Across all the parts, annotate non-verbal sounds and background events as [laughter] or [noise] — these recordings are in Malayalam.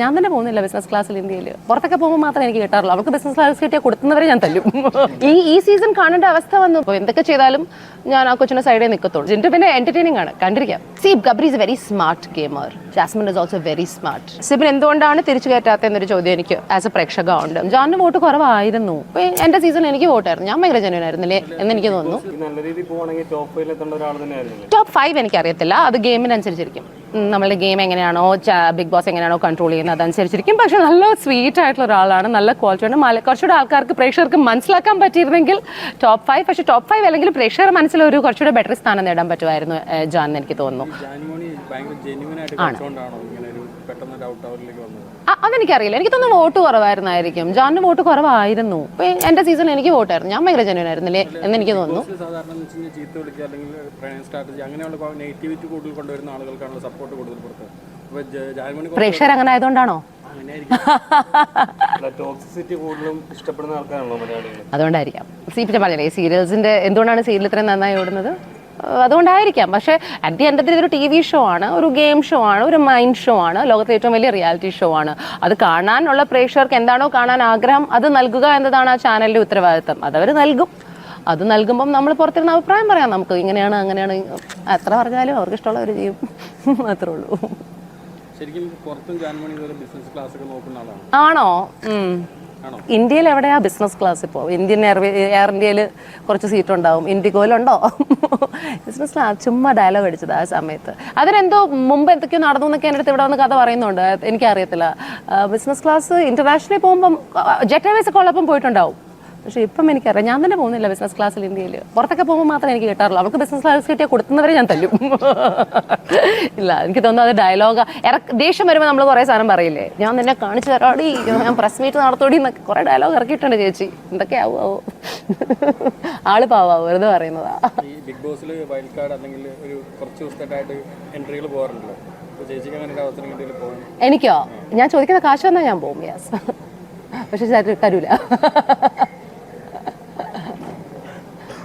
ഞാൻ തന്നെ പോകുന്നില്ല ബിസിനസ് ക്ലാസ്സിൽ ഇന്ത്യയിൽ പുറത്തൊക്കെ പോകുമ്പോൾ മാത്രമേ എനിക്ക് കിട്ടാറുള്ളൂ. അവർക്ക് ബിസിനസ് ക്ലാസ് കിട്ടിയാൽ കൊടുക്കുന്നവരെ ഞാൻ തല്ലും. ഈ ഈ സീസൺ കാണേണ്ട അവസ്ഥ വന്നു. എന്തൊക്കെ ചെയ്താലും ഞാൻ ആ കൊച്ചിന്റെ സൈഡേ നിൽക്കത്തുള്ളൂ ജിന്റു പിന്നെ എന്റർടൈനിങ് ആണ്. കണ്ടിരിക്കാം. See Gabri is very smart gamer Jasmin is also very smart Sibin എന്തുകൊണ്ടാണ് തിരിച്ചു കയറ്റാത്ത എന്നൊരു ചോദ്യം എനിക്ക് ആസ് എ പ്രേക്ഷക ഉണ്ട് ജോണിന് വോട്ട് കുറവായിരുന്നു. എന്റെ സീസൺ എനിക്ക് വോട്ടായിരുന്നു ഞാൻ ഭയങ്കര ജനുവൻ ആയിരുന്നില്ലേ എന്ന് എനിക്ക് തോന്നുന്നു. നല്ല രീതിയിൽ പോവാണെങ്കിൽ ടോപ്പ് ഫൈവിൽ എത്തേണ്ട ഒരാൾ തന്നെയായിരുന്നു ടോപ്പ് ഫൈവ് എനിക്ക് അറിയത്തില്ല അത് ഗെയിമിനനുസരിച്ചിരിക്കും. നമ്മളുടെ ഗെയിം എങ്ങനെയാണോ ബിഗ് ബോസ് എങ്ങനെയാണോ കൺട്രോൾ ചെയ്യുന്നത് അതനുസരിച്ചിരിക്കും. പക്ഷെ നല്ല സ്വീറ്റ് ആയിട്ടുള്ള ഒരാളാണ്. നല്ല ക്വാളിറ്റി ഉണ്ട് മല- കുറച്ചുകൂടെ ആൾക്കാർക്ക് പ്രേക്ഷകർക്ക് മനസ്സിലാക്കാൻ പറ്റിയിരുന്നെങ്കിൽ ടോപ്പ് ഫൈവ് പക്ഷെ ടോപ്പ് ഫൈവ് അല്ലെങ്കിൽ പ്രേക്ഷകർ മനസ്സിൽ ഒരു കുറച്ചുകൂടെ ബെറ്റർ സ്ഥാനം നേടാൻ പറ്റുമായിരുന്നു ജാൻ എന്ന് എനിക്ക് തോന്നുന്നു. ജാനുമണി ആയിട്ട് ഇങ്ങനെ ഒരു പെട്ടെന്ന് ഒരു ഔട്ട് അവറിലേക്ക് വന്നത്? അ- അതെനിക്കറിയില്ല. എനിക്ക് തോന്നുന്നു വോട്ട് കുറവായിരുന്നായിരിക്കും. ജാനിന് വോട്ട് കുറവായിരുന്നു. ഇപ്പൊ എന്റെ സീസൺ എനിക്ക് വോട്ടായിരുന്നു ഞാൻ ഭയങ്കര ജനുവൻ ആയിരുന്നില്ലേ എന്ന് എനിക്ക് തോന്നുന്നു. സാധാരണ എന്ന് വെച്ച് കഴിഞ്ഞാൽ ചീത്ത വിളിക്കുക അല്ലെങ്കിൽ പ്രണയ സ്ട്രാറ്റജി അങ്ങനെയുള്ള നെഗറ്റിവിറ്റി കൂടുതൽ കൊണ്ടുവരുന്ന ആളുകൾക്കാണല്ലോ സപ്പോർട്ട് കൂടുതൽ പുറത്ത് പ്രേക്ഷകർ അങ്ങനെ ആയതുകൊണ്ടാണോ? അതുകൊണ്ടായിരിക്കാം. സീപ്പിച്ച പറഞ്ഞില്ലേ സീരിയൽസിന്റെ എന്തുകൊണ്ടാണ് സീരിയൽ ഇത്രയും നന്നായി ഓടുന്നത്? അതുകൊണ്ടായിരിക്കാം. പക്ഷേ അറ്റ് ദി എന്റെ ഇതൊരു ടി വി ഷോ ആണ് ഒരു ഗെയിം ഷോ ആണ് ഒരു മൈൻഡ് ഷോ ആണ് ലോകത്തെ ഏറ്റവും വലിയ റിയാലിറ്റി ഷോ ആണ്. അത് കാണാനുള്ള പ്രേക്ഷകർക്ക് എന്താണോ കാണാൻ ആഗ്രഹം അത് നൽകുക എന്നതാണ് ആ ചാനലിന്റെ ഉത്തരവാദിത്തം. അതവർ നൽകും. അത് നൽകുമ്പം നമ്മൾ പുറത്തിരുന്ന് അഭിപ്രായം പറയാം. നമുക്ക് ഇങ്ങനെയാണ് അങ്ങനെയാണ് എത്ര പറഞ്ഞാലും അവർക്ക് ഇഷ്ടമുള്ളവർ ചെയ്യും മാത്രമേ ഉള്ളൂ. ശരിക്കും പുറത്തും ബിസിനസ് ക്ലാസ് ഒക്കെ നോക്കുന്ന ആളാണ്? ആണോ? ഇന്ത്യയിൽ എവിടെയാ ബിസിനസ് ക്ലാസ് ഇപ്പോൾ ഇന്ത്യൻ എയർ എയർ ഇന്ത്യയിൽ കുറച്ച് സീറ്റ് ഉണ്ടാവും. ഇൻഡിഗോയിലുണ്ടോ? ബിസിനസ് ക്ലാസ് ചുമ്മാ ഡയലോഗ് അടിച്ചത് ആ സമയത്ത്. അതിനെന്തോ മുമ്പ് എന്തൊക്കെയോ നടന്നു എന്നൊക്കെ എന്റെ അടുത്ത് ഇവിടെ വന്ന് കഥ പറയുന്നുണ്ട്. എനിക്കറിയത്തില്ല. ബിസിനസ് ക്ലാസ് ഇന്റർനാഷണലിൽ പോകുമ്പം ജെറ്റ് എയർവേസ് ഒക്കെ ഉള്ളപ്പം പോയിട്ടുണ്ടാവും. പക്ഷെ ഇപ്പം എനിക്കറിയാം. ഞാൻ തന്നെ പോകുന്നില്ല ബിസിനസ് ക്ലാസ്സിൽ ഇന്ത്യയിൽ പുറത്തൊക്കെ പോകുമ്പോൾ മാത്രമേ എനിക്ക് കിട്ടാറുള്ളൂ. അവർക്ക് ബിസിനസ് ക്ലാസ് കിട്ടിയാൽ കൊടുക്കുന്നവരെ ഞാൻ തല്ലും. [laughs] ഇല്ല എനിക്ക് തോന്നുന്നു അത് ഡയലോഗ് ഇറക്ക് ദേഷ്യം വരുമ്പോൾ നമ്മൾ കുറേ സാധനം പറയില്ലേ? ഞാൻ നിന്നെ കാണിച്ചു തരാടി ഞാൻ പ്രസ് മീറ്റ് നടത്തോടി എന്നൊക്കെ കുറേ ഡയലോഗ് ഇറക്കിയിട്ടുണ്ട് ചേച്ചി. എന്തൊക്കെ ആവോ? ആൾ പാവാ വെറുതെ പറയുന്നതാ. ബിഗ് ബോസിൽ വൈൽഡ് കാർഡ് അല്ലെങ്കിൽ ഒരു കുറച്ച് ദിവസത്തേക്കായിട്ട് എൻട്രികൾ പോകാറുണ്ടല്ലോ. എനിക്കോ? ഞാൻ ചോദിക്കുന്ന കാശ് വന്നാൽ ഞാൻ പോകും യെസ് പക്ഷെ തരു- തരൂല.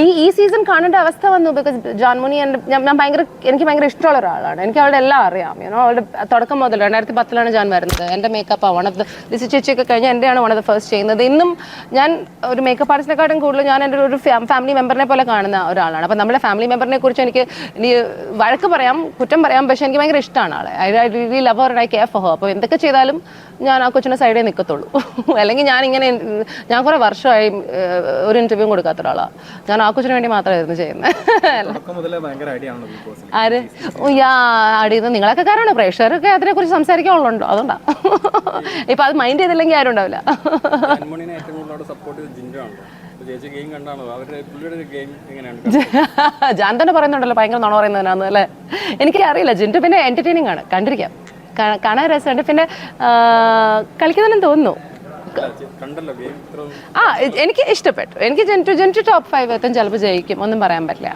ഈ ഈ സീസൺ കാണേണ്ട അവസ്ഥ വന്നു ബിക്കോസ് ജാൻമുനി എന്റെ ഞാൻ ഭയങ്കര എനിക്ക് ഭയങ്കര ഇഷ്ടമുള്ള ഒരാളാണ്. എനിക്ക് അവളുടെ എല്ലാം അറിയാം. ഏനോ അവളുടെ തുടക്കം മുതൽ രണ്ടായിരത്തി പത്തിലാണ് ഞാൻ വരുന്നത്. എന്റെ makeup one of the Lissy ചേച്ചിയൊക്കെ കഴിഞ്ഞ് എന്റെയാണ് വൺ ഓഫ് ദ ഫസ്റ്റ് ചെയ്യുന്നത്. ഇന്നും ഞാൻ ഒരു മേക്കപ്പ് ആർട്ടിസ്റ്റിനെക്കാട്ടും കൂടുതൽ ഞാൻ എന്റെ ഒരു ഫാമിലി മെമ്പറിനെ പോലെ കാണുന്ന ഒരാളാണ്. അപ്പം നമ്മുടെ ഫാമിലി മെമ്പറിനെ കുറിച്ച് എനിക്ക് ഇനി വഴക്ക് പറയാം കുറ്റം പറയാം പക്ഷെ എനിക്ക് ഭയങ്കര ഇഷ്ടമാണ് ആളെ. I really love her I care for her അപ്പോൾ എന്തൊക്കെ ചെയ്താലും ഞാൻ ആ കൊച്ചിന്റെ സൈഡേ നിൽക്കത്തുള്ളൂ [laughs] അല്ലെങ്കിൽ ഞാൻ ഇങ്ങനെ ഞാൻ കുറേ വർഷമായി ഒരു ഇന്റർവ്യൂ കൊടുക്കാത്ത ഒരാളാണ് ഞാൻ ആ കൊച്ചിന് വേണ്ടി മാത്രമായിരുന്നു ചെയ്യുന്നത് ആര്? യാ അടിയുന്ന നിങ്ങളൊക്കെ കാരണം പ്രേക്ഷകരൊക്കെ അതിനെ അതിനെക്കുറിച്ച് സംസാരിക്കാനുള്ളതുണ്ടോ. അതുകൊണ്ടാ. ഇപ്പൊ അത് മൈൻഡ് ചെയ്തില്ലെങ്കിൽ ആരും ഉണ്ടാവില്ല. ജാൻ തന്നെ പറയുന്നുണ്ടല്ലോ ഭയങ്കര നുണ പറയുന്നതിനാന്ന് അല്ലേ? എനിക്ക് അറിയില്ല ജിന്റു പിന്നെ എന്റർടൈനിങ് ആണ്. കണ്ടിരിക്കാം. കാണാൻ രസമുണ്ട്. പിന്നെ കളിക്കുന്നതിനും തോന്നുന്നു. ആ എനിക്ക് ഇഷ്ടപ്പെട്ടു. എനിക്ക് ജെന്റു ജെന്റു ടോപ്പ് ഫൈവ് എത്തും ചിലപ്പോൾ ജയിക്കും. ഒന്നും പറയാൻ പറ്റില്ല.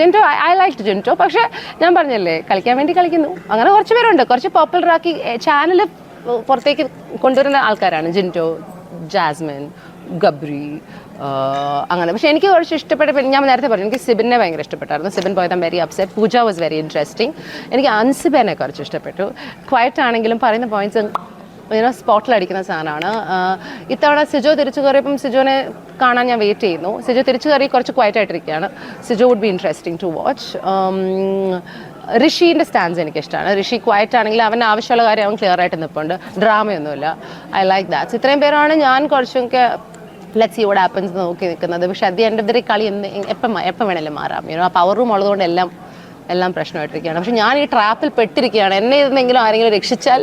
ജെന്റു ഐ ലൈക്ക് ജെന്റു പക്ഷേ ഞാൻ പറഞ്ഞല്ലേ കളിക്കാൻ വേണ്ടി കളിക്കുന്നു. അങ്ങനെ കുറച്ച് പേരുണ്ട്. കുറച്ച് പോപ്പുലർ ആക്കി ചാനൽ പുറത്തേക്ക് കൊണ്ടുവരുന്ന ആൾക്കാരാണ്. ജിന്റോ ജാസ്മിൻ ഗബ്രി അങ്ങനെ. പക്ഷെ എനിക്ക് കുറച്ച് ഇഷ്ടപ്പെട്ട ഞാൻ നേരത്തെ പറഞ്ഞു എനിക്ക് സിബിനെ ഭയങ്കര ഇഷ്ടപ്പെട്ടായിരുന്നു. സിബിൻ പോയത് very upset Pooja was very interesting എനിക്ക് അൻസിബനെ കുറച്ച് ഇഷ്ടപ്പെട്ടു. ക്വയറ്റ് ആണെങ്കിലും പറയുന്ന പോയിന്റ്സ് ഇങ്ങനെ സ്പോട്ടിലടിക്കുന്ന സാധനമാണ്. ഇത്തവണ സിജോ തിരിച്ചു കയറിയപ്പം സിജോനെ കാണാൻ ഞാൻ വെയിറ്റ് ചെയ്യുന്നു. സിജോ തിരിച്ചു കയറി കുറച്ച് quiet ആയിട്ടിരിക്കുകയാണ്. Sijo would be interesting to watch ഋഷീന്റെ stance എനിക്കിഷ്ടമാണ്. ഋഷി ക്വയറ്റ് ആണെങ്കിൽ അവൻ ആവശ്യമുള്ള കാര്യം അവൻ ക്ലിയർ ആയിട്ട് നിൽപ്പുണ്ട്. ഡ്രാമയൊന്നുമില്ല. ഐ ലൈക്ക് ദാറ്റ്സ് ഇത്രയും പേരാണ് ഞാൻ കുറച്ചൊക്കെ ലെറ്റ് സി വോട്ട് ആപ്പൻസ് നോക്കി നിൽക്കുന്നത്. പക്ഷേ അത് എന്റെ കളി എന്ത് എപ്പം എപ്പം വേണമെങ്കിലും മാറാം. ആ പവർ റൂം ഉള്ളതുകൊണ്ട് എല്ലാം എല്ലാം പ്രശ്നമായിട്ടിരിക്കുകയാണ്. പക്ഷെ ഞാൻ ഈ ട്രാപ്പിൽ പെട്ടിരിക്കുകയാണ്. എന്നെ ഇരുന്നെങ്കിലും ആരെങ്കിലും രക്ഷിച്ചാൽ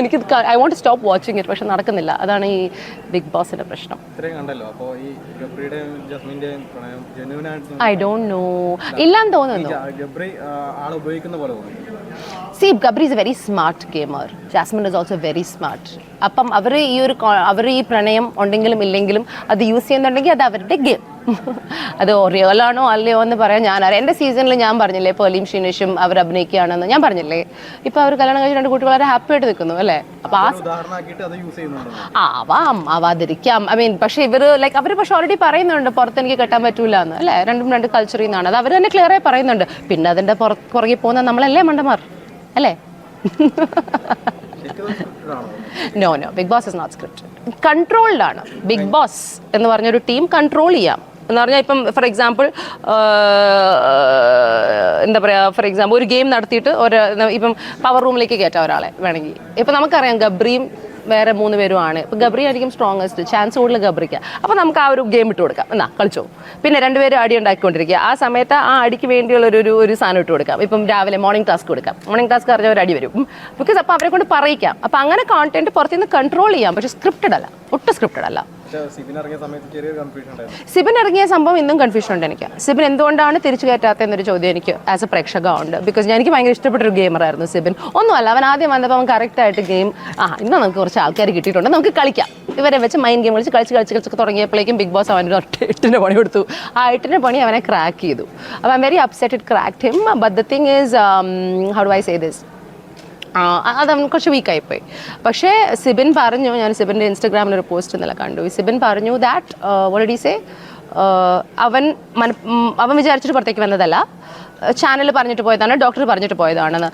എനിക്ക് I won't stop watching it പക്ഷെ നടക്കുന്നില്ല. അതാണ് ഈ ബിഗ് ബോസിന്റെ പ്രശ്നം. ഐ ഡോണ്ട് നോ ഇല്ലാന്ന് തോന്നുന്നു. See Gabri is a very smart gamer Jasmin is also very smart അപ്പം അവർ ഈ ഒരു അവർ ഈ പ്രണയം ഉണ്ടെങ്കിലും ഇല്ലെങ്കിലും അത് യൂസ് ചെയ്യുന്നുണ്ടെങ്കിൽ അത് അവരുടെ ഗെയിം അത് ഓറിയോലാണോ അല്ലയോ എന്ന് പറയാൻ ഞാൻ എന്റെ സീസണിൽ ഞാൻ പറഞ്ഞില്ലേ പേലിയും ഷീനേഷും അവർ അഭിനയിക്കുകയാണെന്ന് ഞാൻ പറഞ്ഞില്ലേ? ഇപ്പൊ അവർ കല്യാണം കഴിച്ച് രണ്ട് കുട്ടി വളരെ ഹാപ്പി ആയിട്ട് നിൽക്കുന്നു അല്ലേ? ആ ആവാം ആവാതിരിക്കാം ഐ മീൻ പക്ഷേ ഇവർ ലൈക്ക് അവർ പക്ഷെ ഓൾറെഡി പറയുന്നുണ്ട് പുറത്ത് എനിക്ക് കെട്ടാൻ പറ്റൂല എന്ന് അല്ലേ? രണ്ടും രണ്ട് കൾച്ചറിൽ നിന്നാണ്. അത് അവർ തന്നെ ക്ലിയർ ആയി പറയുന്നുണ്ട്. പിന്നെ അതിന്റെ പുറ പുറകെ പോകുന്ന നമ്മളല്ലേ മണ്ടമാർ അല്ലേ? No no Bigg Boss is not script controlled ആണ്. ബിഗ് ബോസ് എന്ന് പറഞ്ഞൊരു ടീം കൺട്രോൾ ചെയ്യാം. എന്ന് പറഞ്ഞാൽ ഇപ്പം ഫോർ എക്സാമ്പിൾ എന്താ പറയുക ഫോർ എക്സാമ്പിൾ ഒരു ഗെയിം നടത്തിയിട്ട് ഒരു ഇപ്പം പവർ റൂമിലേക്ക് കയറ്റാം ഒരാളെ വേണമെങ്കിൽ. ഇപ്പം നമുക്കറിയാം ഗബ്രിയും വേറെ മൂന്ന് പേരുമാണ് ഇപ്പം ഗബ്രി ആയിരിക്കും സ്ട്രോങ്ങസ്റ്റ് ചാൻസ് കൂടുതൽ ഗബ്രിക്ക്. അപ്പോൾ നമുക്ക് ആ ഒരു ഗെയിം ഇട്ട് കൊടുക്കാം. എന്നാ കളിച്ചോ. പിന്നെ രണ്ടുപേരും അടി ഉണ്ടാക്കിക്കൊണ്ടിരിക്കുക. ആ സമയത്ത് ആ അടിക്ക് വേണ്ടിയുള്ള ഒരു ഒരു സാധനം ഇട്ട് കൊടുക്കാം. ഇപ്പം രാവിലെ മോർണിംഗ് ടാസ്ക് കൊടുക്കാം. മോർണിംഗ് ടാസ്ക് അറിഞ്ഞ ഒരു അടി വരും. ബിക്കോസ് അപ്പോൾ അവരെ കൊണ്ട് പറയിക്കാം. അപ്പോൾ അങ്ങനെ കോണ്ടന്റ് പുറത്തുനിന്ന് കൺട്രോൾ ചെയ്യാം. പക്ഷേ സ്ക്രിപ്റ്റഡ് അല്ല. ഒട്ടും സ്ക്രിപ്റ്റഡ് അല്ല. സിബിൻ ഇറങ്ങിയ സംഭവം ഇന്നും കൺഫ്യൂഷൻ ഉണ്ട് എനിക്ക്. സിബിൻ എന്തുകൊണ്ടാണ് തിരിച്ചു കയറ്റാത്ത എന്നൊരു ചോദ്യം എനിക്ക് ആസ് എ പ്രേക്ഷക ഉണ്ട് ബിക്കോസ് ഞാൻ എനിക്ക് ഭയങ്കര ഇഷ്ടപ്പെട്ട ഒരു ഗെയിമറായിരുന്നു സിബിൻ. ഒന്നുമല്ല അവൻ ആദ്യം വന്നപ്പോൾ അവൻ കറക്റ്റ് ആയിട്ട് ഗെയിം ആ ഇന്ന് നമുക്ക് കുറച്ച് ആൾക്കാർ കിട്ടിയിട്ടുണ്ട്. നമുക്ക് കളിക്കാം. ഇവരെ വെച്ച് മൈൻഡ് ഗെയിം കളിച്ച് കളിച്ച് കളിച്ച് കളിച്ച് തുടങ്ങിയപ്പോഴേക്കും ബിഗ് ബോസ് അവന്റെ എട്ടിന്റെ പണി കൊടുത്തു. ആ എട്ടിന്റെ പണി അവനെ ക്രാക്ക് ചെയ്തു. അപ്പോൾ I very upset it crack him but the thing is how do I say this ആ, അത് അവൻ കുറച്ച് വീക്കായിപ്പോയി. പക്ഷേ സിബിൻ പറഞ്ഞു ഞാൻ സിബിന്റെ ഇൻസ്റ്റഗ്രാമിൽ ഒരു പോസ്റ്റ് ഇന്നലെ കണ്ടു. സിബിൻ പറഞ്ഞു ദാറ്റ് ഓൾറെഡി സേ അവൻ അവൻ വിചാരിച്ചിട്ട് പുറത്തേക്ക് വന്നതല്ല. ചാനൽ പറഞ്ഞിട്ട് പോയതാണ് ഡോക്ടർ പറഞ്ഞിട്ട് പോയതാണെന്ന്.